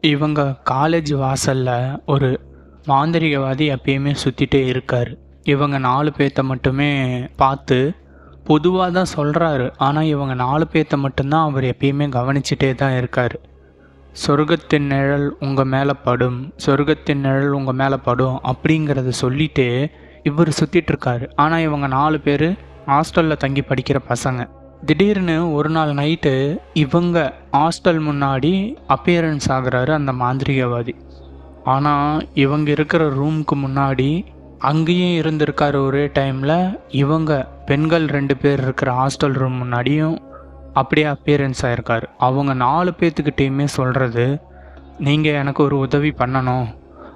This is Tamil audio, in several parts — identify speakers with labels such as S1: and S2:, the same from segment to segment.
S1: இவங்க காலேஜ் வாசலில் ஒரு மாந்திரிகவாதி எப்பயுமே சுற்றிட்டே இருக்கார். இவங்க நாலு பேர்த்த மட்டுமே பார்த்து பொதுவாக தான் சொல்கிறாரு ஆனால் இவங்க நாலு பேர்த்த மட்டும்தான் அவர் எப்பயுமே கவனிச்சிட்டே தான் இருக்கார். சொர்க்கத்தின் நிழல் உங்கள் மேலே படும் சொர்க்கத்தின் நிழல் உங்கள் மேலே படும் அப்படிங்கிறத சொல்லிட்டு இவர் சுற்றிட்டுருக்காரு ஆனால் இவங்க நாலு பேர் ஹாஸ்டலில் தங்கி படிக்கிற பசங்க. திடீர்னு ஒரு நாள் நைட்டு இவங்க ஹாஸ்டல் முன்னாடி அப்பியரன்ஸ் ஆகுறாரு அந்த மாந்திரிகவாதி. ஆனால் இவங்க இருக்கிற ரூமுக்கு முன்னாடி அங்கேயும் இருந்திருக்காரு ஒரே டைமில் இவங்க பெண்கள் ரெண்டு பேர் இருக்கிற ஹாஸ்டல் ரூம் முன்னாடியும் அப்படியே அப்பியரன்ஸ் ஆயிருக்காரு. அவங்க நாலு பேர்த்துக்கிட்டேயுமே சொல்கிறது நீங்கள் எனக்கு ஒரு உதவி பண்ணணும்.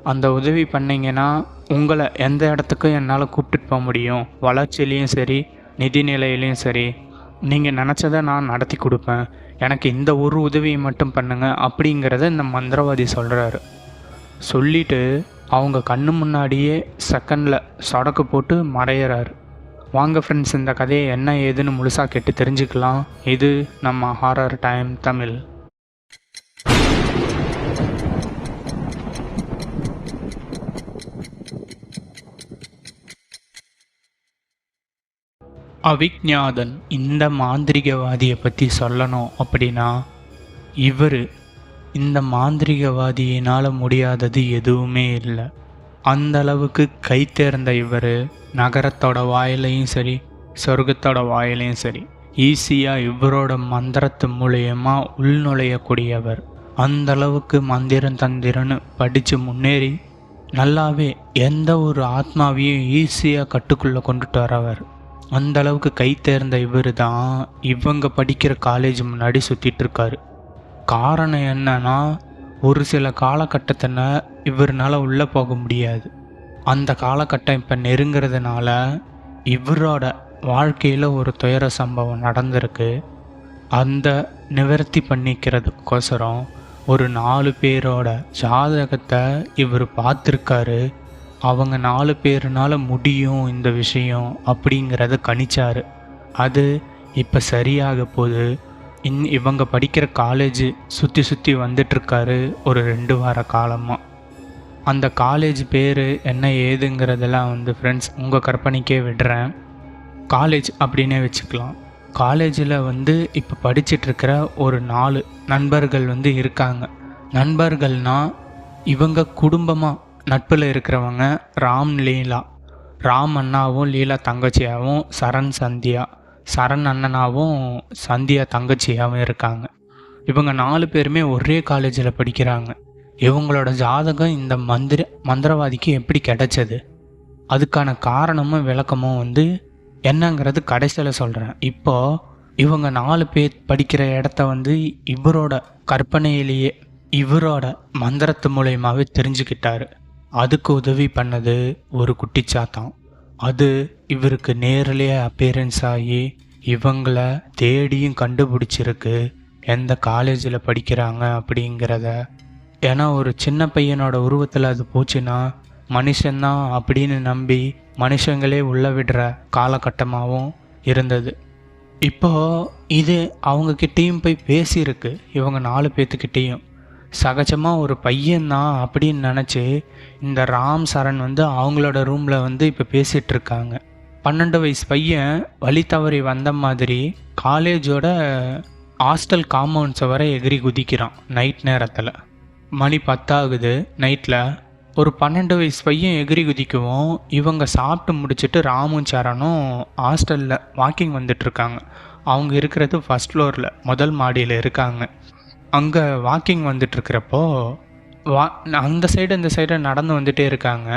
S1: அந்த உதவி பண்ணீங்கன்னா உங்களை எந்த இடத்துக்கும் என்னால் கூப்பிட்டுட்டு போக முடியும். வளர்ச்சியிலையும் சரி நிதிநிலையிலையும் சரி நீங்கள் நினச்சதை நான் நடத்தி கொடுப்பேன். எனக்கு இந்த ஒரு உதவியை மட்டும் பண்ணுங்க அப்படிங்கிறத இந்த மந்திரவாதி சொல்கிறாரு சொல்லிட்டு அவங்க கண்ணு முன்னாடியே செகண்டில் சடக்கு போட்டு மறையிறாரு. வாங்க ஃப்ரெண்ட்ஸ் இந்த கதையை என்ன ஏதுன்னு முழுசாக கேட்டு தெரிஞ்சுக்கலாம். இது நம்ம ஹாரர் டைம் தமிழ். அவிக்ஞாதன் இந்த மாந்திரிகவாதியை பற்றி சொல்லணும் அப்படின்னா இவர் இந்த மாந்திரிகவாதியினால் முடியாதது எதுவுமே இல்லை. அந்த அளவுக்கு கை தேர்ந்த இவர் நகரத்தோட வாயிலையும் சரி சொர்க்கத்தோட வாயிலையும் சரி ஈஸியாக இவரோட மந்திரத்து மூலயமா உள்நுழையக்கூடியவர் அந்த அளவுக்கு மந்திரம் தந்திரன்னு படித்து முன்னேறி நல்லாவே எந்த ஒரு ஆத்மாவையும் ஈஸியாக கட்டுக்குள்ளே கொண்டுட்டு வரவர். அந்த அளவுக்கு கை தேர்ந்த இவர் தான் இவங்க படிக்கிற காலேஜ் முன்னாடி சுற்றிட்டு இருக்காரு காரணம் என்னன்னா ஒரு சில காலகட்டத்தில் இவர்னால் உள்ளே போக முடியாது. அந்த காலகட்டம் இப்போ நெருங்கிறதுனால இவரோட வாழ்க்கையில் ஒரு துயர சம்பவம் நடந்திருக்கு. அந்த நிவர்த்தி பண்ணிக்கிறதுக்கோசரம் ஒரு நாலு பேரோட ஜாதகத்தை இவர் பார்த்துருக்காரு. அவங்க நாலு பேருனால முடியும் இந்த விஷயம் அப்படிங்கிறத கணிச்சார். அது இப்போ சரியாக போகுது இன் இவங்க படிக்கிற காலேஜ் சுற்றி சுற்றி வந்துட்டுருக்காரு ஒரு ரெண்டு வார காலமாக அந்த காலேஜ் பேர் என்ன ஏதுங்கிறதெல்லாம் வந்து ஃப்ரெண்ட்ஸ் உங்கள் கற்பனைக்கே விடுறேன். காலேஜ் அப்படின்னே வச்சுக்கலாம். காலேஜில் வந்து இப்போ படிச்சிட்ருக்கிற ஒரு நாலு நண்பர்கள் வந்து இருக்காங்க. நண்பர்கள்னால் இவங்க குடும்பமாக நட்பில் இருக்கிறவங்க ராம் லீலா. ராம் அண்ணாவும் லீலா தங்கச்சியாகவும் சரண் சந்தியா. சரண் அண்ணனாவும் சந்தியா தங்கச்சியாகவும் இருக்காங்க. இவங்க நாலு பேருமே ஒரே காலேஜில் படிக்கிறாங்க. இவங்களோட ஜாதகம் இந்த மந்திர மந்திரவாதிக்கு எப்படி கிடைச்சது? அதுக்கான காரணமும் விளக்கமும் வந்து என்னங்கிறது கடைசியில் சொல்கிறேன் இப்போது இவங்க நாலு பேர் படிக்கிற இடத்த வந்து இவரோட கற்பனையிலேயே இவரோட மந்திரத்து மூலயமாவே தெரிஞ்சுக்கிட்டாரு. அதுக்கு உதவி பண்ணது ஒரு குட்டிச்சாத்தான். அது இவருக்கு நேரிலேயே அப்பியரன்ஸ் ஆகி இவங்கள தேடியும் கண்டுபிடிச்சிருக்கு. எந்த காலேஜில் படிக்கிறாங்க அப்படிங்கிறத. ஏன்னா ஒரு சின்ன பையனோட உருவத்தில் அது போச்சுன்னா மனுஷன்தான் அப்படின்னு நம்பி மனுஷங்களே உள்ள விடுற காலகட்டமாகவும் இருந்தது. இப்போது இது அவங்கக்கிட்டேயும் போய் பேசியிருக்கு. இவங்க நாலு பேர்த்துக்கிட்டேயும் சகஜமாக ஒரு பையன்தான் அப்படின்னு நினச்சி இந்த ராம் சரண் வந்து அவங்களோட ரூமில் வந்து இப்போ பேசிகிட்டு இருக்காங்க பன்னெண்டு வயசு பையன் வழி தவறி வந்த மாதிரி காலேஜோட ஹாஸ்டல் காம்பவுண்ட்ஸை வர எகிரி குதிக்கிறான் நைட் நேரத்தில். மணி பத்தாகுது நைட்டில் ஒரு பன்னெண்டு வயசு பையன் எகிரி குதிக்கவும் இவங்க சாப்பிட்டு முடிச்சுட்டு ராமும் சரணும் ஹாஸ்டலில் வாக்கிங் வந்துட்டுருக்காங்க. அவங்க இருக்கிறது ஃபஸ்ட் ஃப்ளோரில் முதல் மாடியில் இருக்காங்க. அங்கே வாக்கிங் வந்துட்டுருக்கிறப்போ வா அந்த சைடு இந்த சைடு நடந்து வந்துட்டே இருக்காங்க.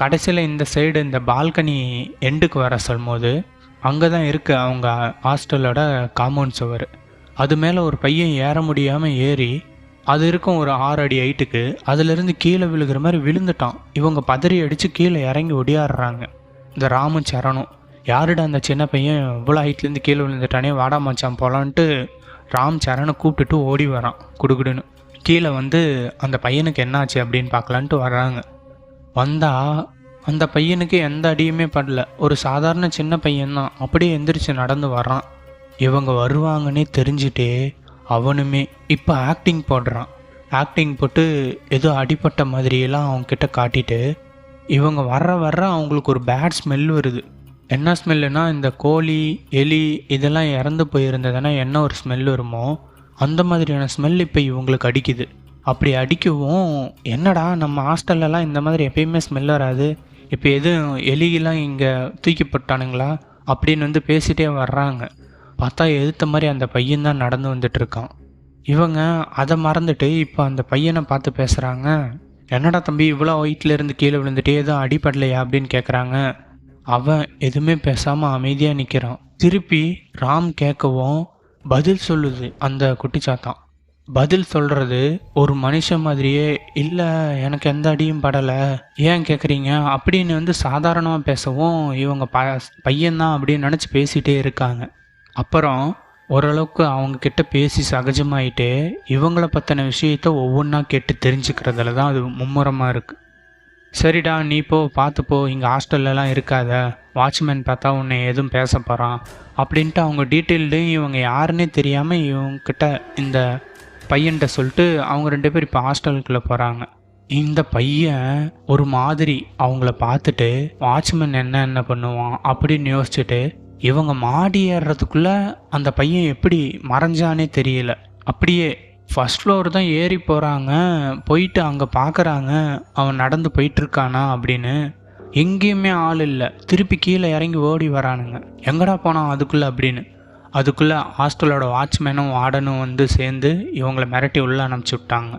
S1: கடைசியில் இந்த சைடு இந்த பால்கனி எண்டுக்கு வர சொல்லும்போது அங்கே தான் இருக்குது அவங்க ஹாஸ்டலோட காம்பவுண்ட் சுவர். அது மேலே ஒரு பையன் ஏற முடியாமல் ஏறி அது இருக்கும் ஒரு ஆறு அடி ஹைட்டுக்கு அதுலேருந்து கீழே விழுகிற மாதிரி விழுந்துட்டான். இவங்க பதறி அடித்து கீழே இறங்கி ஒடியாடுறாங்க. இந்த ராமு சரணம் யாருடா அந்த சின்ன பையன் இவ்வளோ ஹைட்லேருந்து கீழே விழுந்துட்டானே வாடா மச்சான் போலான்ட்டு ராம் சரணை கூப்பிட்டுட்டு ஓடி வரான். குடுகுடுன்னு. கீழே வந்து அந்த பையனுக்கு என்னாச்சு அப்படின்னு பார்க்கலான்ட்டு வர்றாங்க வந்தால் அந்த பையனுக்கு எந்த அடியுமே படல. ஒரு சாதாரண சின்ன பையன்தான். அப்படியே எந்திரிச்சு நடந்து வர்றான். இவங்க வருவாங்கன்னே தெரிஞ்சுட்டே அவனுமே இப்போ ஆக்டிங் போடுறான். ஆக்டிங் போட்டு ஏதோ அடிப்பட்ட மாதிரியெல்லாம் அவங்க கிட்ட காட்டிட்டு இவங்க வர்ற வர்ற அவங்களுக்கு ஒரு பேட் ஸ்மெல் வருது. என்ன ஸ்மெல்லுனா இந்த கோழி எலி இதெல்லாம் இறந்து போயிருந்ததுன்னா என்ன ஒரு ஸ்மெல் வருமோ அந்த மாதிரியான ஸ்மெல் இப்போ இவங்களுக்கு அடிக்குது. அப்படி அடிக்கவும் என்னடா நம்ம ஹாஸ்டல்லலாம் இந்த மாதிரி எப்பயுமே ஸ்மெல் வராது. இப்போ எதுவும் எலியெல்லாம் இங்கே தூக்கி போட்டானுங்களா? அப்படின்னு வந்து பேசிட்டே வர்றாங்க. பார்த்தா எதிர்த்த மாதிரி அந்த பையன் தான் நடந்து வந்துட்டு இருக்கான் இவங்க அதை மறந்துட்டு இப்போ அந்த பையனை பார்த்து பேசுகிறாங்க என்னடா தம்பி இவ்வளோ வயிற்றுலேருந்து கீழே விழுந்துட்டே எதுவும் அடிபடலையா அப்படின்னு கேட்குறாங்க அவன் எதுவுமே பேசாமல் அமைதியாக நிற்கிறான் திருப்பி ராம் கேட்கவும் பதில் சொல்லுது அந்த குட்டிச்சாத்தான். பதில் சொல்கிறது ஒரு மனுஷன் மாதிரியே இல்லை எனக்கு எந்த அடியும் படலை. ஏன் கேட்குறீங்க அப்படின்னு வந்து சாதாரணமாக பேசவும் இவங்க ப பையன்தான் அப்படின்னு நினச்சி பேசிகிட்டே இருக்காங்க. அப்புறம் ஓரளவுக்கு அவங்க கிட்ட பேசி சகஜமாயிட்டு இவங்கள பற்றின விஷயத்த ஒவ்வொன்றா கேட்டு தெரிஞ்சுக்கிறதுல தான் அது மும்முரமாக இருக்குது சரிடா நீ போ பார்த்து போ இங்கே ஹாஸ்டல்லலாம் இருக்காத. வாட்ச்மேன் பார்த்தா உன்னை எதுவும் பேச போகிறான் அப்படின்ட்டு அவங்க டீட்டெயில்டு இவங்க யாருன்னே தெரியாமல் இவங்கக்கிட்ட இந்த பையன்கிட்ட சொல்லிட்டு அவங்க ரெண்டு பேர் இப்போ ஹாஸ்டலுக்குள்ளே போகிறாங்க இந்த பையன் ஒரு மாதிரி அவங்கள பார்த்துட்டு வாட்ச்மேன் என்ன என்ன பண்ணுவான் அப்படின்னு யோசிச்சுட்டு இவங்க மாடி ஏறுறதுக்குள்ளே அந்த பையன் எப்படி மறைஞ்சானே தெரியல. அப்படியே ஃபர்ஸ்ட் ஃப்ளோர் தான் ஏறி போகிறாங்க போயிட்டு அங்கே பார்க்குறாங்க அவன் நடந்து போயிட்டுருக்கானா அப்படின்னு. எங்கேயுமே ஆள் இல்லை. திருப்பி கீழே இறங்கி ஓடி வரானுங்க. எங்கடா போனான் அதுக்குள்ளே அப்படின்னு. அதுக்குள்ளே ஹாஸ்டலோட வாட்ச்மேனும் வார்டனும் வந்து சேர்ந்து இவங்கள மிரட்டி உள்ளே அனுப்பிச்சி விட்டாங்க.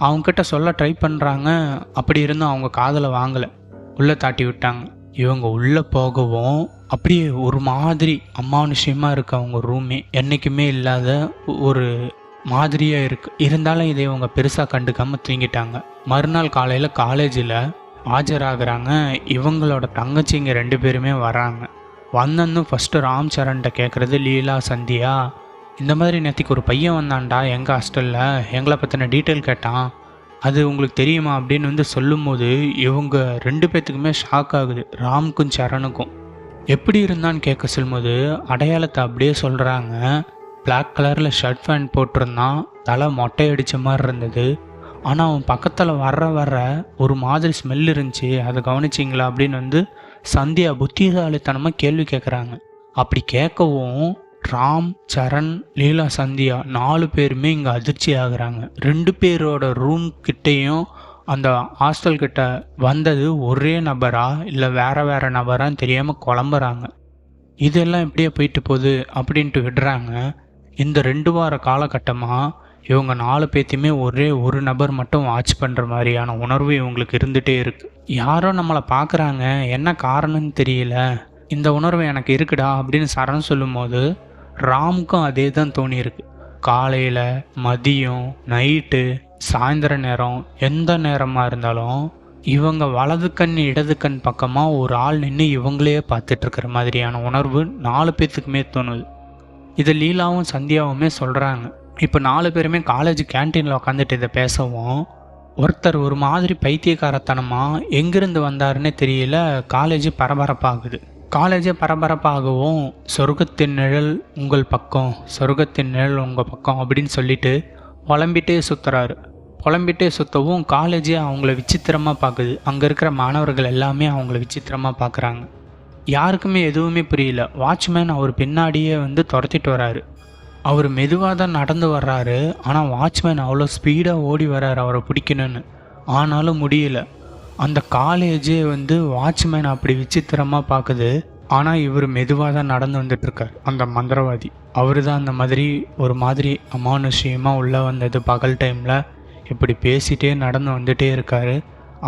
S1: அவங்கக்கிட்ட சொல்ல ட்ரை பண்ணுறாங்க அப்படி இருந்தும் அவங்க காதலை வாங்கலை. உள்ளே தாட்டி விட்டாங்க. இவங்க உள்ளே போகவும் அப்படியே ஒரு மாதிரி அமானுஷ்யமாக இருக்குது அவங்க ரூமே என்றைக்குமே இல்லாத ஒரு மாதிரியாக இருக்குது இருந்தாலும் இதை இவங்க பெருசாக கண்டுக்காமல் தூங்கிட்டாங்க. மறுநாள் காலையில் காலேஜில் ஆஜராகிறாங்க. இவங்களோட தங்கச்சிங்க ரெண்டு பேருமே வராங்க. வந்தன்னு ஃபஸ்ட்டு ராம் சரண்கிட்ட கேட்குறது லீலா சந்தியா இந்த மாதிரி நேற்றுக்கு ஒரு பையன் வந்தான்டா எங்கள் ஹாஸ்டலில் எங்களை பற்றின டீட்டெயில் கேட்டான். அது உங்களுக்கு தெரியுமா? அப்படின்னு வந்து சொல்லும்போது இவங்க ரெண்டு பேர்த்துக்குமே ஷாக் ஆகுது ராம்க்கும் சரணுக்கும். எப்படி இருந்தான்னு கேட்க சொல்லும்போது அடையாளத்தை அப்படியே சொல்கிறாங்க பிளாக் கலரில் ஷர்ட் பேண்ட் போட்டிருந்தான் தலை மொட்டை அடித்த மாதிரி இருந்தது. ஆனால் அவன் பக்கத்தில் வர்ற வர்ற ஒரு மாதிரி ஸ்மெல் இருந்துச்சு. அதை கவனிச்சிங்களா அப்படின்னு வந்து சந்தியா புத்திசாலித்தனமாக கேள்வி கேட்குறாங்க அப்படி கேட்கவும் ராம் சரண் லீலா சந்தியா நாலு பேருமே இங்கே அதிர்ச்சி ஆகுறாங்க. ரெண்டு பேரோட ரூம் கிட்டேயும் அந்த ஹாஸ்டல் கிட்ட வந்தது ஒரே நபரா இல்லை வேற வேற நபரான்னு தெரியாமல் குழம்புறாங்க. இதெல்லாம் இப்படியே போயிட்டு போகுது அப்படின்ட்டு விடுறாங்க. இந்த ரெண்டு வார காலகட்டமாக இவங்க நாலு பேத்தையுமே ஒரே ஒரு நபர் மட்டும் வாட்ச் பண்ணுற மாதிரியான உணர்வு இவங்களுக்கு இருந்துகிட்டே இருக்குது யாரோ நம்மளை பார்க்குறாங்க என்ன காரணம்னு தெரியல. இந்த உணர்வு எனக்கு இருக்குடா அப்படின்னு சரண் சொல்லும்போது ராமுக்கும் அதே தான் தோணியிருக்கு காலையில் மதியம் நைட்டு சாயந்தர நேரம் எந்த நேரமாக இருந்தாலும் இவங்க வலது கண் இடது கண் பக்கமாக ஒரு ஆள் நின்று இவங்களே பார்த்துட்ருக்கிற மாதிரியான உணர்வு நாலு பேர்த்துக்குமே தோணுது. இதை லீலாவும் சந்தியாவுமே சொல்கிறாங்க இப்போ நாலு பேருமே காலேஜ் கேன்டீனில் உட்காந்துட்டு இதை பேசவும் ஒருத்தர் ஒரு மாதிரி பைத்தியக்காரத்தனமாக எங்கிருந்து வந்தாருன்னே தெரியல காலேஜ் பரபரப்பாகுது. காலேஜே பரபரப்பாகவும் சொர்க்கத்தின் நிழல் உங்கள் பக்கம் சொர்க்கத்தின் நிழல் உங்கள் பக்கம் அப்படின்னு சொல்லிட்டு புலம்பிட்டே சுற்றுறாரு புலம்பிட்டே சுற்றவும் காலேஜே அவங்கள விசித்திரமாக பார்க்குது அங்கே இருக்கிற மாணவர்கள் எல்லாமே அவங்கள விசித்திரமாக பார்க்குறாங்க யாருக்குமே எதுவுமே புரியல. வாட்ச்மேன் அவர் பின்னாடியே வந்து துரத்திட்டு வராரு. அவர் மெதுவாக தான் நடந்து வர்றாரு. ஆனால் வாட்ச்மேன் அவ்வளோ ஸ்பீடாக ஓடி வர்றாரு அவரை பிடிக்கணும்னு. ஆனாலும் முடியல. அந்த காலேஜே வந்து வாட்ச்மேன் அப்படி விசித்திரமாக பார்க்குது ஆனால் இவர் மெதுவாக தான் நடந்து வந்துட்டுருக்கார் அந்த மந்திரவாதி. அவர் தான் அந்த மாதிரி ஒரு மாதிரி அமானுஷ்யமாக உள்ளே வந்தது பகல் டைமில் இப்படி பேசிகிட்டே நடந்து வந்துட்டே இருக்காரு.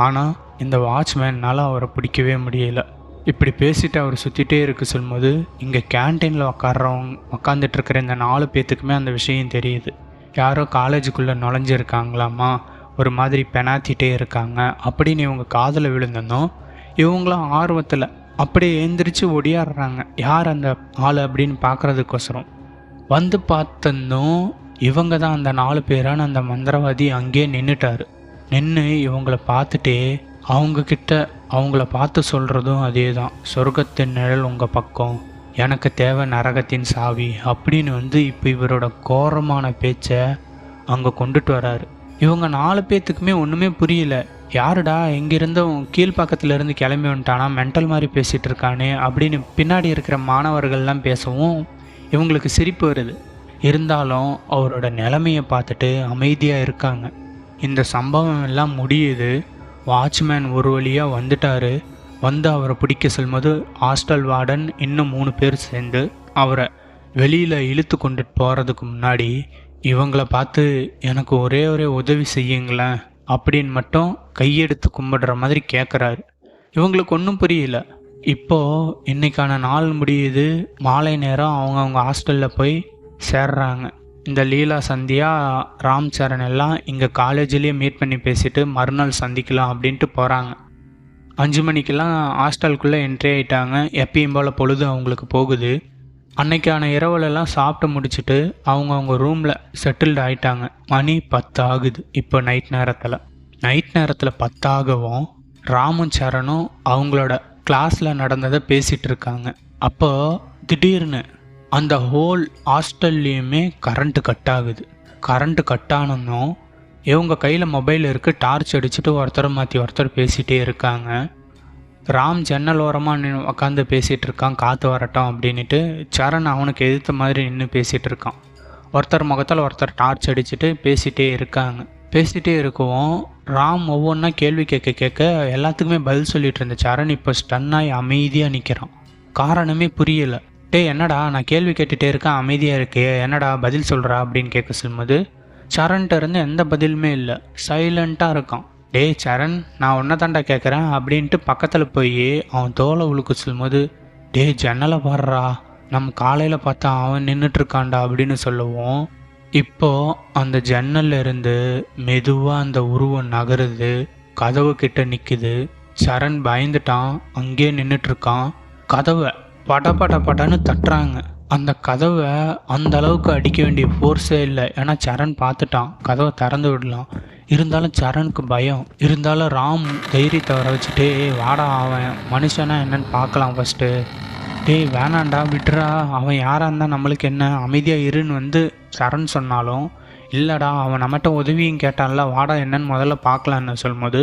S1: ஆனால் இந்த வாட்ச்மேன்னால் அவரை பிடிக்கவே முடியலை. இப்படி பேசிட்டு அவர் சுற்றிட்டே இருக்க சொல்லும்போது இங்கே கேன்டீனில் உட்கார்றவங்க உட்காந்துட்டு இருக்கிற இந்த நாலு பேர்த்துக்குமே அந்த விஷயம் தெரியுது. யாரோ காலேஜுக்குள்ளே நுழைஞ்சிருக்காங்களாமா? ஒரு மாதிரி பெனாத்திட்டே இருக்காங்க. அப்படின்னு இவங்க காதில் விழுந்ததும் இவங்களும் ஆர்வத்தில் அப்படியே எழுந்திரிச்சு ஒடியாடுறாங்க. யார் அந்த ஆள் அப்படின்னு பார்க்குறதுக்கோசரம் வந்து பார்த்ததும் இவங்க தான் அந்த நாலு பேரான அந்த மந்திரவாதி அங்கேயே நின்றுட்டார் நின்று இவங்கள பார்த்துட்டே அவங்கக்கிட்ட அவங்கள பார்த்து சொல்கிறதும் அதே தான் சொர்க்கத்தின் நிழல் உங்கள் பக்கம். எனக்கு தேவை நரகத்தின் சாவி அப்படின்னு வந்து இப்போ இவரோட கோரமான பேச்சை அங்கே கொண்டுட்டு வராரு. இவங்க நாலு பேர்த்துக்குமே ஒன்றுமே புரியல. யாருடா? எங்கிருந்தும் கீழ்ப்பக்கத்துலேருந்து கிளம்பி வந்துட்டானா? மென்டல் மாதிரி பேசிகிட்டு இருக்கானே? அப்படின்னு பின்னாடி இருக்கிற மாணவர்கள்லாம் பேசவும் இவங்களுக்கு சிரிப்பு வருது. இருந்தாலும் அவரோட நிலைமையை பார்த்துட்டு அமைதியாக இருக்காங்க. இந்த சம்பவம் எல்லாம் முடியுது. வாட்ச்மேன் ஒரு வழியாக வந்துட்டாரு. வந்து அவரை பிடிக்க செல்லும்போது ஹாஸ்டல் வார்டன் இன்னும் மூணு பேர் சேர்ந்து அவரை வெளியில் இழுத்து கொண்டுட்டு போகிறதுக்கு முன்னாடி இவங்கள பார்த்து எனக்கு ஒரே ஒரே உதவி செய்யுங்களேன் அப்படின்னு மட்டும் கையெடுத்து கும்பிடுற மாதிரி கேட்குறாரு இவங்களுக்கு ஒன்றும் புரியல. இப்போது இன்னைக்கான நாள் முடியுது. மாலை நேரம் அவங்கவுங்க ஹாஸ்டலில் போய் சேர்றாங்க. இந்த லீலா சந்தியா ராம் சரண் எல்லாம் இங்கே காலேஜ்லேயே மீட் பண்ணி பேசிட்டு மறுநாள் சந்திக்கலாம் அப்படின்ட்டு போகிறாங்க அஞ்சு மணிக்கெல்லாம் ஹாஸ்டலுக்குள்ளே என்ட்ரி ஆகிட்டாங்க எப்பயும் போல் பொழுது அவங்களுக்கு போகுது. அன்னைக்கான இரவுலெல்லாம் சாப்பிட்டு முடிச்சுட்டு அவங்க அவங்க ரூமில் செட்டில்டு ஆயிட்டாங்க. மணி பத்து ஆகுது இப்போ நைட் நேரத்தில். நைட் நேரத்தில் பத்தாகவும் ராமும் சரணும் அவங்களோட கிளாஸில் நடந்ததை பேசிகிட்டு இருக்காங்க. அப்போது திடீர்னு அந்த ஹோல் ஹாஸ்டல்லையுமே கரண்ட்டு கட் ஆகுது. கரண்ட்டு கட் ஆனதும் இவங்க கையில் மொபைல் இருக்குது டார்ச் அடிச்சுட்டு ஒருத்தர் மாற்றி ஒருத்தர் பேசிகிட்டே இருக்காங்க. ராம் ஜன்னல் ஓரமாக நின்று உட்காந்து பேசிகிட்டு இருக்கான் காற்று வரட்டும் அப்படின்ட்டு சரண் அவனுக்கு எதிர்த்த மாதிரி நின்று பேசிகிட்டு இருக்கான். ஒருத்தர் முகத்தில் ஒருத்தர் டார்ச் அடிச்சுட்டு பேசிகிட்டே இருக்காங்க. பேசிகிட்டே இருக்கவும் ராம் ஒவ்வொன்றா கேள்வி கேட்க கேட்க எல்லாத்துக்குமே பதில் சொல்லிகிட்டு இருந்த சரண் இப்போ ஸ்டன்னாகி அமைதியாக நிற்கிறான் காரணமே புரியலை. டே என்னடா நான் கேள்வி கேட்டுகிட்டே இருக்கேன் அமைதியாக இருக்கே என்னடா பதில் சொல்கிறா அப்படின்னு கேட்க சொல்லும்போது சரண்கிட்ட இருந்து எந்த பதிலுமே இல்லை. சைலண்ட்டாக இருக்கான். டேய் சரண் நான் ஒன்றை தாண்டா கேட்குறேன் அப்படின்ட்டு பக்கத்தில் போய் அவன் தோலை உழுக்க சொல்லும்போது டேய் ஜன்னலை பாடுறா நம்ம காலையில் பார்த்தா அவன் நின்றுட்டு இருக்கான்டா அப்படின்னு சொல்லுவோம் இப்போ அந்த ஜன்னல்ல இருந்து மெதுவாக அந்த உருவம் நகருது கதவு கிட்ட நிற்குது சரண் பயந்துட்டான் அங்கேயே நின்றுட்டுருக்கான் கதவை பட பட படன்னு தட்டுறாங்க. அந்த கதவை அந்த அளவுக்கு அடிக்க வேண்டிய ஃபோர்ஸே இல்லை. ஏன்னா சரண் பார்த்துட்டான். கதவை திறந்து விடலாம். இருந்தாலும் சரணுக்கு பயம். இருந்தாலும் ராம் தைரியத்தை வர வச்சுட்டு வாடா அவன். மனுஷனா என்னன்னு பார்க்கலாம் ஃபஸ்ட்டு டேய் வேணாண்டா விட்டுறா அவன் யாராக இருந்தால் நம்மளுக்கு என்ன? அமைதியாக இருன்னு வந்து சரண் சொன்னாலும் இல்லைடா அவன் நம்மகிட்ட உதவியும் கேட்டான்ல. வாடா என்னன்னு முதல்ல பார்க்கலான்னு சொல்லும்போது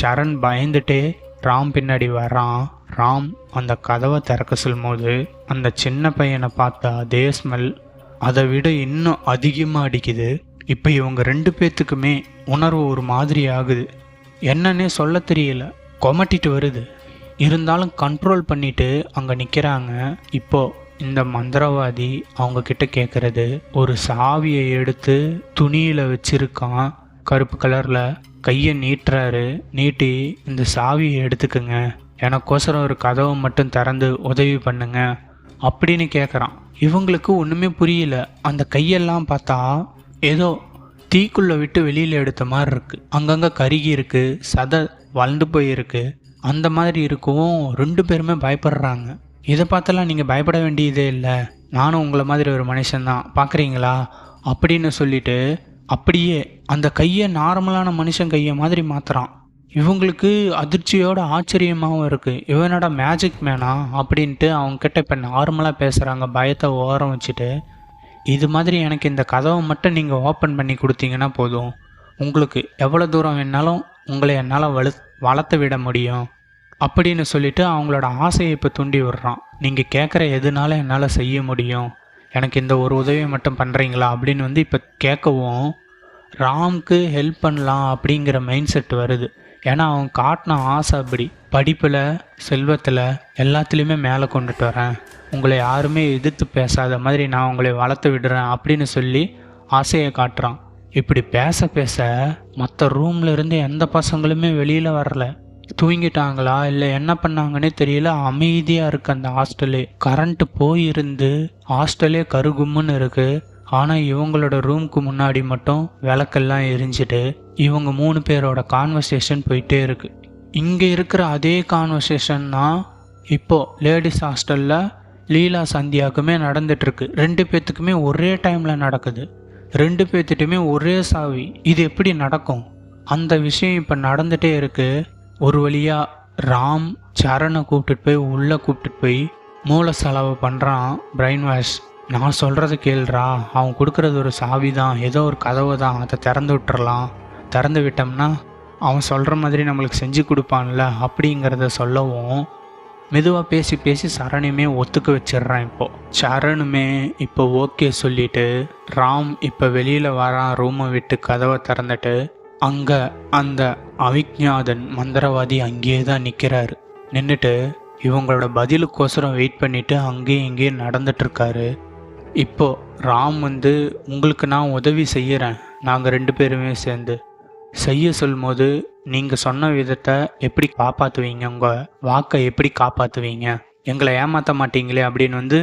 S1: சரண் பயந்துட்டே ராம் பின்னாடி வரான் ராம் அந்த கதவை திறக்க சொல்லும்போது அந்த சின்ன பையனை பார்த்த அதே ஸ்மெல் அதை விட இன்னும் அதிகமாக அடிக்குது. இப்போ இவங்க ரெண்டு பேர்த்துக்குமே உணர்வு ஒரு மாதிரி ஆகுது. என்னன்னே சொல்ல தெரியல. கொமட்டிட்டு வருது. இருந்தாலும் கண்ட்ரோல் பண்ணிட்டு அங்கே நிற்கிறாங்க இப்போ இந்த மந்திரவாதி அவங்க கிட்ட கேட்குறது ஒரு சாவியை எடுத்து துணியில் வச்சிருக்கான். கருப்பு கலரில் கையை நீட்டுறாரு. நீட்டி இந்த சாவியை எடுத்துக்கங்க. எனக்கோசரம் ஒரு கதவை மட்டும் திறந்து உதவி பண்ணுங்க அப்படின்னு கேட்குறான் இவங்களுக்கு ஒன்றுமே புரியல. அந்த கையெல்லாம் பார்த்தா ஏதோ தீக்குள்ளே விட்டு வெளியில் எடுத்த மாதிரி இருக்குது அங்கங்கே கருகி இருக்குது சதை வளர்ந்து போயிருக்கு. அந்த மாதிரி இருக்கவும் ரெண்டு பேருமே பயப்படுறாங்க. இதை பார்த்தெல்லாம் நீங்கள் பயப்பட வேண்டியதே இல்லை. நானும் உங்களை மாதிரி ஒரு மனுஷன்தான். பார்க்குறீங்களா? அப்படின்னு சொல்லிட்டு அப்படியே அந்த கையை நார்மலான மனுஷன் கையை மாதிரி மாற்றுறான் இவங்களுக்கு அதிர்ச்சியோட ஆச்சரியமாகவும் இருக்குது இவனோட மேஜிக் மேனா அப்படின்ட்டு அவங்கக்கிட்ட இப்போ நார்மலாக பேசுகிறாங்க பயத்தை ஓரம் வச்சுட்டு இது மாதிரி எனக்கு இந்த கதவை மட்டும் நீங்கள் ஓப்பன் பண்ணி கொடுத்தீங்கன்னா போதும். உங்களுக்கு எவ்வளோ தூரம் வேணாலும் உங்களை என்னால் வலு வளர்த்து விட முடியும். அப்படின்னு சொல்லிட்டு அவங்களோட ஆசையை இப்போ தூண்டி விடுறான். நீங்கள் கேட்குற எதுனாலும் என்னால் செய்ய முடியும்? எனக்கு இந்த ஒரு உதவியை மட்டும் பண்ணுறீங்களா அப்படின்னு வந்து இப்போ கேட்கவும் ராம்க்கு ஹெல்ப் பண்ணலாம் அப்படிங்கிற மைண்ட் செட் வருது. ஏன்னா அவன் காட்டின ஆசை அப்படி. படிப்பில் செல்வத்தில் எல்லாத்துலேயுமே மேலே கொண்டுட்டு வரேன். உங்களை யாருமே எதிர்த்து பேசாத மாதிரி நான் உங்களை வளர்த்து விடுறேன் அப்படின்னு சொல்லி ஆசையை காட்டுறான். இப்படி பேச பேச மற்ற ரூமில் இருந்து எந்த பசங்களுமே வெளியில் வரல. தூங்கிட்டாங்களா? இல்லை என்ன பண்ணாங்கன்னே தெரியல. அமைதியாக இருக்கு அந்த ஹாஸ்டலே கரண்ட்டு போயிருந்து ஹாஸ்டலே கருகும்னு இருக்குது ஆனால் இவங்களோட ரூமுக்கு முன்னாடி மட்டும் விளக்கெல்லாம் எரிஞ்சிட்டு இவங்க மூணு பேரோட கான்வர்சேஷன் போயிட்டே இருக்கு. இங்கே இருக்கிற அதே கான்வர்சேஷன் தான் இப்போ லேடிஸ் ஹாஸ்டலில் லீலா சந்தியாவுக்குமே நடந்துட்டுருக்கு ரெண்டு பேர்த்துக்குமே ஒரே டைமில் நடக்குது. ரெண்டு பேர்த்திட்டுமே ஒரே சாவி. இது எப்படி நடக்கும்? அந்த விஷயம் இப்போ நடந்துகிட்டே இருக்கு. ஒரு வழியாக ராம் சரணை கூப்பிட்டுட்டு போய் உள்ளே கூப்பிட்டுட்டு போய் மூளை செலவு பண்ணுறான் பிரெயின் வாஷ் நான் சொல்கிறத கேள்றா. அவன் கொடுக்குறது ஒரு சாவி தான் ஏதோ ஒரு கதவு தான் அதை திறந்து விட்டுறலாம். திறந்து விட்டோம்னா அவன் சொல்கிற மாதிரி நம்மளுக்கு செஞ்சு கொடுப்பான்ல அப்படிங்கிறத சொல்லவும் மெதுவாக பேசி பேசி சரணுமே ஒத்துக்க வச்சிடுறான் இப்போது சரணுமே இப்போ ஓகே சொல்லிட்டு ராம் இப்போ வெளியில் வரான் ரூமை விட்டு கதவை திறந்துட்டு அங்கே அந்த அவிக்ஞாதன் மந்திரவாதி அங்கேயே தான் நிற்கிறாரு நின்றுட்டு இவங்களோட பதிலுக்கோசரம் வெயிட் பண்ணிட்டு அங்கேயும் இங்கேயும் நடந்துட்டுருக்காரு. இப்போது ராம் வந்து உங்களுக்கு நான் உதவி செய்கிறேன் நாங்கள் ரெண்டு பேருமே சேர்ந்து செய்ய சொல்லும்போது நீங்கள் சொன்ன விதத்தை எப்படி காப்பாற்றுவீங்க உங்கள் வாக்கை எப்படி காப்பாற்றுவீங்க எங்களை ஏமாற்ற மாட்டீங்களே? அப்படின்னு வந்து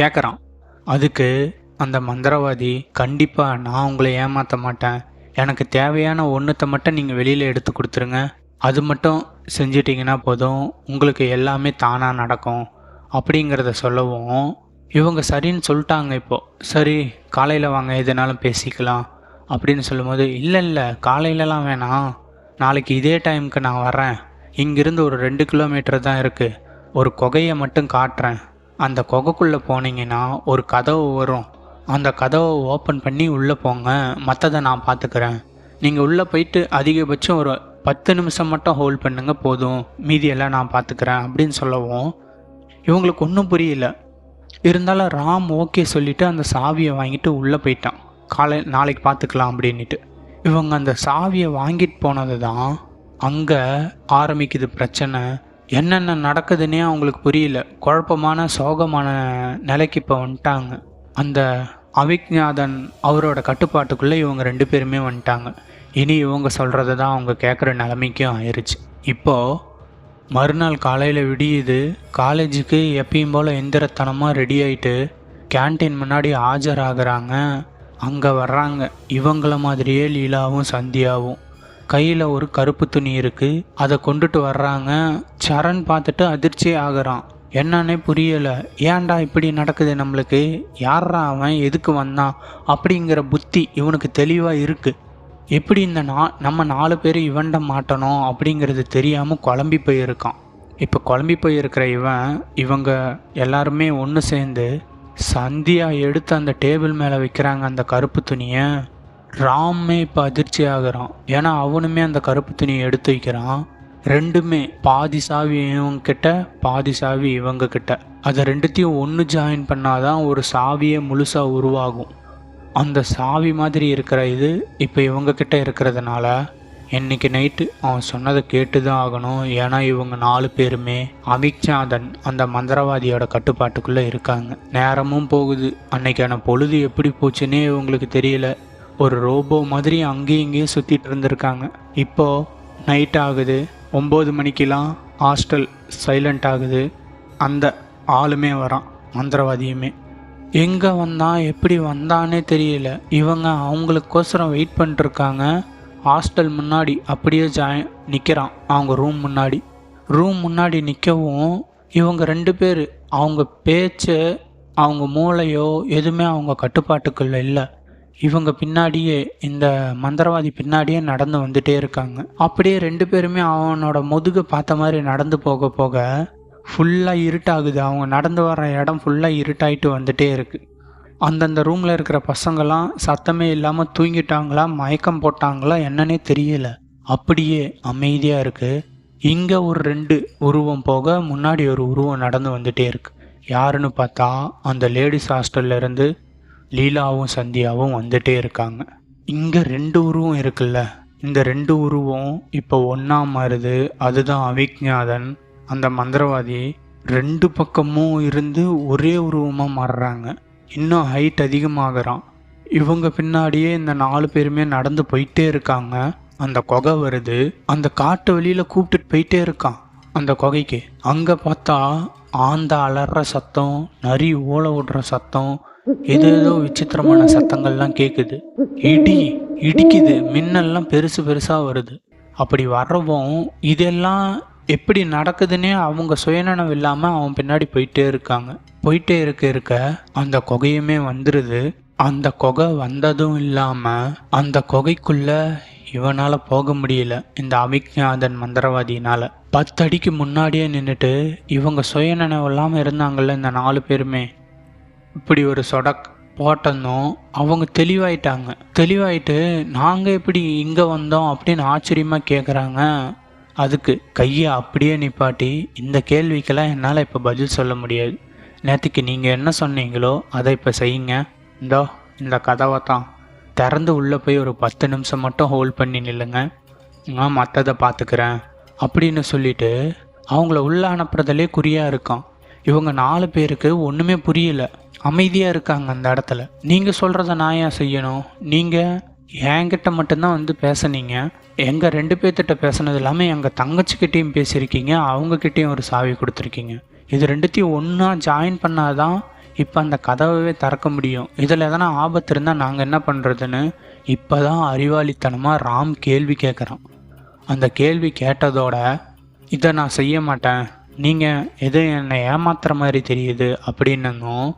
S1: கேட்குறான் அதுக்கு அந்த மந்திரவாதி கண்டிப்பாக நான் உங்களை ஏமாற்ற மாட்டேன். எனக்கு தேவையான ஒன்றுத்தை மட்டும் நீங்கள் வெளியில் எடுத்து கொடுத்துருங்க. அது மட்டும் செஞ்சிட்டிங்கன்னா போதும். உங்களுக்கு எல்லாமே தானாக நடக்கும். அப்படிங்கிறத சொல்லவும் இவங்க சரின்னு சொல்லிட்டாங்க இப்போது சரி காலையில் வாங்க. எதுனாலும் பேசிக்கலாம். அப்படின்னு சொல்லும்போது இல்லை இல்லை காலையிலலாம் வேணாம். நாளைக்கு இதே டைமுக்கு நான் வரேன் இங்கிருந்து ஒரு ரெண்டு கிலோமீட்டர் தான் இருக்குது ஒரு குகையை மட்டும் காட்டுறேன். அந்த குகைக்குள்ளே போனீங்கன்னா ஒரு கதவு வரும். அந்த கதவை ஓப்பன் பண்ணி உள்ளே போங்க. மற்றதை நான் பார்த்துக்கிறேன் நீங்கள் உள்ளே போயிட்டு அதிகபட்சம் ஒரு பத்து நிமிஷம் மட்டும் ஹோல்ட் பண்ணுங்க போதும். மீதியெல்லாம் நான் பார்த்துக்கிறேன் அப்படின்னு சொல்லவும் இவங்களுக்கு ஒன்றும் புரியல. இருந்தாலும் ராம் ஓகே சொல்லிவிட்டு அந்த சாவியை வாங்கிட்டு உள்ளே போயிட்டான். காலை நாளைக்கு பார்த்துக்கலாம் அப்படின்ட்டு இவங்க அந்த சாவியை வாங்கிட்டு போனது தான் அங்கே ஆரம்பிக்குது பிரச்சனை. என்னென்ன நடக்குதுன்னே அவங்களுக்கு புரியல. குழப்பமான சோகமான நிலைக்கு இப்போ வந்துட்டாங்க. அந்த அவிக்ஞாதன் அவரோட கட்டுப்பாட்டுக்குள்ளே இவங்க ரெண்டு பேருமே வந்துட்டாங்க. இனி இவங்க சொல்கிறத தான் அவங்க கேட்குற நிலைமைக்கும் ஆயிடுச்சு இப்போது மறுநாள் காலையில் விடியுது. காலேஜுக்கு எப்பயும் போல் எந்திரத்தனமாக ரெடி ஆகிட்டு கேன்டீன் முன்னாடி ஆஜராகிறாங்க. அங்கே வர்றாங்க. இவங்கள மாதிரியே லீலாவும் சந்தியாவும். கையில் ஒரு கருப்பு துணி இருக்குது அதை கொண்டுட்டு வர்றாங்க. சரண் பார்த்துட்டு அதிர்ச்சி ஆகுறான். என்னன்னே புரியலை. ஏன்டா இப்படி நடக்குது நம்மளுக்கு? யாரா அவன்? எதுக்கு வந்தான்? அப்படிங்கிற புத்தி இவனுக்கு தெளிவாக இருக்குது எப்படி இந்த நா நம்ம நாலு பேர் இவன்ட மாட்டணும் அப்படிங்கிறது தெரியாமல் குழம்பி போயிருக்கான். இப்போ குழம்பி போயிருக்கிற இவன் இவங்க எல்லாருமே ஒன்று சேர்ந்து சந்தியா எடுத்து அந்த டேபிள் மேலே வைக்கிறாங்க அந்த கருப்பு துணியை. ராமே இப்போ அதிர்ச்சி ஆகுறான். ஏன்னா அவனுமே அந்த கருப்பு துணியை எடுத்து வைக்கிறான். ரெண்டுமே பாதி சாவி இவங்க கிட்ட பாதி சாவி இவங்க கிட்ட அதை ரெண்டுத்தையும் ஒன்று ஜாயின் பண்ணாதான் ஒரு சாவியே முழுசாக உருவாகும். அந்த சாவி மாதிரி இருக்கிற இது இப்போ இவங்க கிட்ட இருக்கிறதுனால இன்னைக்கு நைட்டு அவன் சொன்னதை கேட்டு தான் ஆகணும். ஏன்னா இவங்க நாலு பேருமே அமித்ஷாதன் அந்த மந்திரவாதியோட கட்டுப்பாட்டுக்குள்ளே இருக்காங்க. நேரமும் போகுது. அன்னைக்கான பொழுது எப்படி போச்சுன்னே இவங்களுக்கு தெரியல. ஒரு ரோபோ மாதிரி அங்கேயும் இங்கேயும் சுற்றிட்டு இருந்திருக்காங்க. இப்போது நைட் ஆகுது. ஒம்பது மணிக்கெலாம் ஹாஸ்டல் சைலண்ட் ஆகுது. அந்த ஆளுமே வரான் மந்திரவாதியுமே. எங்கே வந்தான் எப்படி வந்தானே தெரியல. இவங்க அவங்களுக்கோசரம் வெயிட் பண்ணிட்டுருக்காங்க ஹாஸ்டல் முன்னாடி அப்படியே ஜாய் நிற்கிறான் அவங்க ரூம் முன்னாடி. ரூம் முன்னாடி நிற்கவும் இவங்க ரெண்டு பேர் அவங்க பேச்சு அவங்க மூளையோ எதுவுமே அவங்க கட்டுப்பாட்டுக்குள்ள இல்லை. இவங்க பின்னாடியே இந்த மந்திரவாதி பின்னாடியே நடந்து வந்துட்டே இருக்காங்க. அப்படியே ரெண்டு பேருமே அவனோட முதுகை பார்த்த மாதிரி நடந்து போக போக ஃபுல்லாக இருட்டாகுது. அவங்க நடந்து வர இடம் ஃபுல்லாக இருட்டாயிட்டு வந்துட்டே இருக்குது அந்தந்த ரூமில் இருக்கிற பசங்கள்லாம் சத்தமே இல்லாமல் தூங்கிட்டாங்களா மயக்கம் போட்டாங்களா என்னன்னே தெரியல. அப்படியே அமைதியாக இருக்குது இங்கே ஒரு ரெண்டு உருவம் போக முன்னாடி ஒரு உருவம் நடந்து வந்துட்டே இருக்கு. யாருன்னு பார்த்தா அந்த லேடிஸ் ஹாஸ்டல்ல இருந்து லீலாவும் சந்தியாவும் வந்துட்டே இருக்காங்க. இங்கே ரெண்டு உருவம் இருக்குல்ல. இந்த ரெண்டு உருவம் இப்போ ஒன்றா மாறுது. அதுதான் அவிக்ஞாதன். அந்த மந்திரவாதி ரெண்டு பக்கமும் இருந்து ஒரே உருவமாக மாறுறாங்க. இன்னும் ஹைட் அதிகமாகிறான். இவங்க பின்னாடியே இந்த நாலு பேருமே நடந்து போயிட்டே இருக்காங்க. அந்த குகை வருது. அந்த காட்டு வழியில் கூப்பிட்டுட்டு போயிட்டே இருக்கான். அந்த குகைக்கு. அங்கே பார்த்தா ஆந்த அலற சத்தம் நரி ஓலை விடுற சத்தம் ஏதோ விசித்திரமான சத்தங்கள்லாம் கேட்குது இடி இடிக்குது. மின்னல்லாம் பெருசு பெருசாக வருது. அப்படி வர்றவும் இதெல்லாம் எப்படி நடக்குதுன்னே அவங்க சுயநனம் இல்லாமல் அவன் பின்னாடி போயிட்டே இருக்காங்க. போயிட்டே இருக்க இருக்க அந்த குகையுமே வந்துடுது அந்த குகை வந்ததும் இல்லாமல் அந்த கொகைக்குள்ள இவனால் போக முடியல. இந்த அவிக்ஞாதன் மந்திரவாதியினால். பத்து அடிக்கு முன்னாடியே நின்றுட்டு இவங்க சுயநினைவு இல்லாமல் இருந்தாங்கள்ல இந்த நாலு பேருமே. இப்படி ஒரு சொடக் போட்டதும் அவங்க தெளிவாயிட்டாங்க. தெளிவாயிட்டு நாங்கள் எப்படி இங்கே வந்தோம்? அப்படின்னு ஆச்சரியமாக கேட்குறாங்க அதுக்கு கையை அப்படியே நிப்பாட்டி இந்த கேள்விக்கெல்லாம் என்னால் இப்போ பதில் சொல்ல முடியாது. நேற்றுக்கு நீங்கள் என்ன சொன்னீங்களோ அதை இப்போ செய்யுங்க. இந்தோ இந்த கதவை தான். திறந்து உள்ளே போய் ஒரு பத்து நிமிஷம் மட்டும் ஹோல்ட் பண்ணி நில்லுங்க. நான் மற்றதை பார்த்துக்கிறேன் அப்படின்னு சொல்லிட்டு அவங்கள உள்ள அனுப்புறதுலே குறியாக இருக்கான். இவங்க நாலு பேருக்கு ஒன்றுமே புரியல. அமைதியாக இருக்காங்க அந்த இடத்துல. நீங்கள் சொல்கிறத நான் ஏன் செய்யணும்? நீங்கள் என்கிட்ட மட்டும்தான் வந்து பேசுனீங்க. எங்கள் ரெண்டு பேர்த்திட்ட பேசுனது இல்லாமல் எங்கள் தங்கச்சிக்கிட்டேயும் பேசியிருக்கீங்க. அவங்கக்கிட்டேயும் ஒரு சாவி கொடுத்துருக்கீங்க. இது ரெண்டுத்தையும் ஒன்றா ஜாயின் பண்ணாதான் இப்போ அந்த கதவை திறக்க முடியும். இதில் எதனா ஆபத்து இருந்தால் நாங்கள் என்ன பண்ணுறதுன்னு இப்போ தான் அறிவாளித்தனமாக ராம் கேள்வி கேட்குறான் அந்த கேள்வி கேட்டதோட இதை நான் செய்ய மாட்டேன். நீங்கள் எதை என்னை ஏமாத்துற மாதிரி தெரியுது? அப்படின்னும்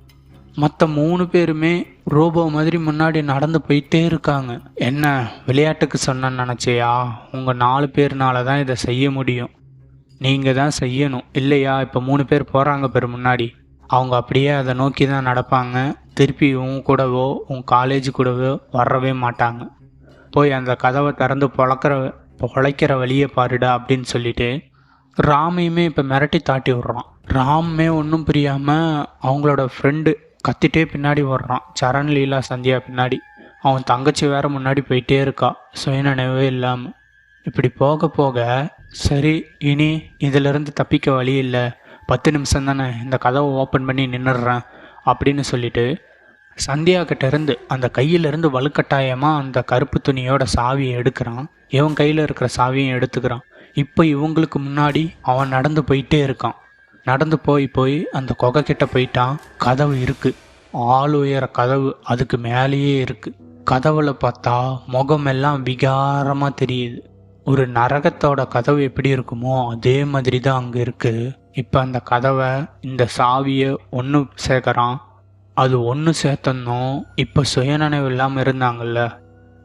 S1: மற்ற மூணு பேருமே ரோபோ மாதிரி முன்னாடி நடந்து போயிட்டே இருக்காங்க. என்ன விளையாட்டுக்கு சொன்னேன்னு நினச்சியா? உங்கள் நாலு பேர்னால தான் இதை செய்ய முடியும். நீங்கள் தான் செய்யணும். இல்லையா? இப்போ மூணு பேர் போகிறாங்க பேர் முன்னாடி. அவங்க அப்படியே அதை நோக்கி தான் நடப்பாங்க. திருப்பி உன் கூடவோ உன் காலேஜ் கூடவோ வரவே மாட்டாங்க. போய் அந்த கதவை திறந்து பொழக்கிற பொழைக்கிற வழியை பாருடா அப்படின்னு சொல்லிட்டு ராமையுமே இப்போ மிரட்டி தாட்டி விட்றான். ராமே ஒன்றும் புரியாமல் அவங்களோட ஃப்ரெண்டு கத்திட்டே பின்னாடி வர்றான் சரண் லீலா சந்தியா பின்னாடி. அவன் தங்கச்சி வேற முன்னாடி போயிட்டே இருக்கா. சுயநினைவே இல்லாமல் இப்படி போக போக சரி இனி இதிலிருந்து தப்பிக்க வழி இல்லை. பத்து நிமிஷம் தானே இந்த கதவை ஓப்பன் பண்ணி நின்றுடுறேன் அப்படின்னு சொல்லிட்டு சந்தியா கிட்டேருந்து அந்த கையிலிருந்து வலுக்கட்டாயமாக அந்த கருப்பு துணியோட சாவியை எடுக்கிறான். இவன் கையில் இருக்கிற சாவியும் எடுத்துக்கிறான். இப்போ இவங்களுக்கு முன்னாடி அவன் நடந்து போயிட்டே இருக்கான். நடந்து போய் போய் அந்த கொகை கிட்ட போயிட்டான் கதவு இருக்கு. ஆள் உயர கதவு அதுக்கு மேலேயே இருக்கு. கதவுல பார்த்தா முகமெல்லாம் விகாரமாக தெரியுது. ஒரு நரகத்தோட கதவு எப்படி இருக்குமோ அதே மாதிரி தான் அங்கே இருக்கு. இப்போ அந்த கதவை இந்த சாவியை ஒன்று சேர்க்குறான் அது ஒன்று சேர்த்தனும் இப்போ சுயநினைவு இல்லாமல் இருந்தாங்கல்ல.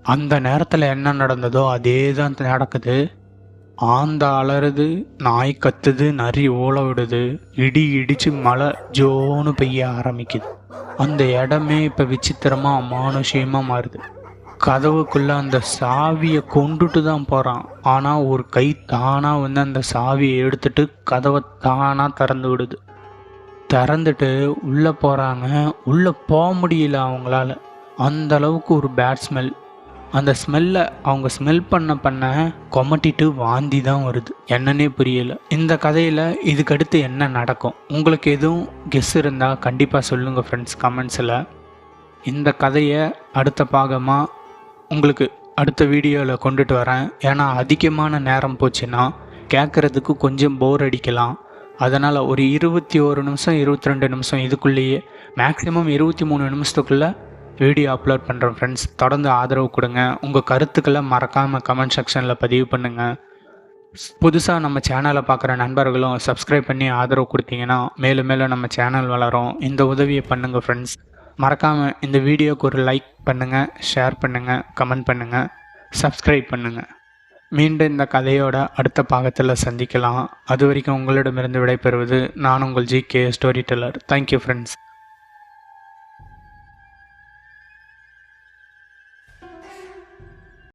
S1: அந்த நேரத்தில் என்ன நடந்ததோ அதே தான் நடக்குது. ஆந்த அலறுது நாய் கத்துது நரி ஓல விடுது இடி இடிச்சு மழை ஜோன்னு பெய்ய ஆரம்பிக்குது. அந்த இடமே இப்போ விசித்திரமாக அமானுஷியமாக மாறுது. கதவுக்குள்ள அந்த சாவியை கொண்டுட்டு தான் போகிறான் ஆனால் ஒரு கை தானாக வந்து அந்த சாவியை எடுத்துட்டு கதவை தானாக திறந்து விடுது. திறந்துட்டு உள்ளே போகிறாங்க உள்ளே போக முடியல அவங்களால. அந்த அளவுக்கு ஒரு பேட் ஸ்மெல் அந்த ஸ்மெல்லை அவங்க ஸ்மெல் பண்ண பண்ண கொமட்டிட்டு வாந்தி தான் வருது. என்னன்னே புரியல. இந்த கதையில் இதுக்கடுத்து என்ன நடக்கும்? உங்களுக்கு எதுவும் கெஸ் இருந்தால் கண்டிப்பாக சொல்லுங்கள் ஃப்ரெண்ட்ஸ் கமெண்ட்ஸில் இந்த கதையை அடுத்த பாகமாக உங்களுக்கு அடுத்த வீடியோவில் கொண்டுட்டு வரேன். ஏன்னா அதிகமான நேரம் போச்சுன்னா கேட்குறதுக்கு கொஞ்சம் போர் அடிக்கலாம். அதனால் ஒரு இருபத்தி ஒரு நிமிஷம் இருபத்தி ரெண்டு நிமிஷம் இதுக்குள்ளேயே மேக்ஸிமம் இருபத்தி மூணு நிமிஷத்துக்குள்ளே வீடியோ அப்லோட் பண்ணுறோம் ஃப்ரெண்ட்ஸ் தொடர்ந்து ஆதரவு கொடுங்க. உங்கள் கருத்துக்களை மறக்காமல் கமெண்ட் செக்ஷனில் பதிவு பண்ணுங்கள் புதுசாக நம்ம சேனலை பார்க்குற நண்பர்களும் சப்ஸ்கிரைப் பண்ணி ஆதரவு கொடுத்தீங்கன்னா மேலும் மேலும் நம்ம சேனல் வளரும். இந்த உதவியை பண்ணுங்கள் ஃப்ரெண்ட்ஸ் மறக்காமல் இந்த வீடியோக்கு ஒரு லைக் பண்ணுங்கள் ஷேர் பண்ணுங்கள் கமெண்ட் பண்ணுங்கள் சப்ஸ்கிரைப் பண்ணுங்கள் மீண்டும் இந்த கதையோட அடுத்த பாகத்தில் சந்திக்கலாம். அது வரைக்கும் உங்களிடமிருந்து விடைபெறுவது நான் உங்கள் G K story teller thank you friends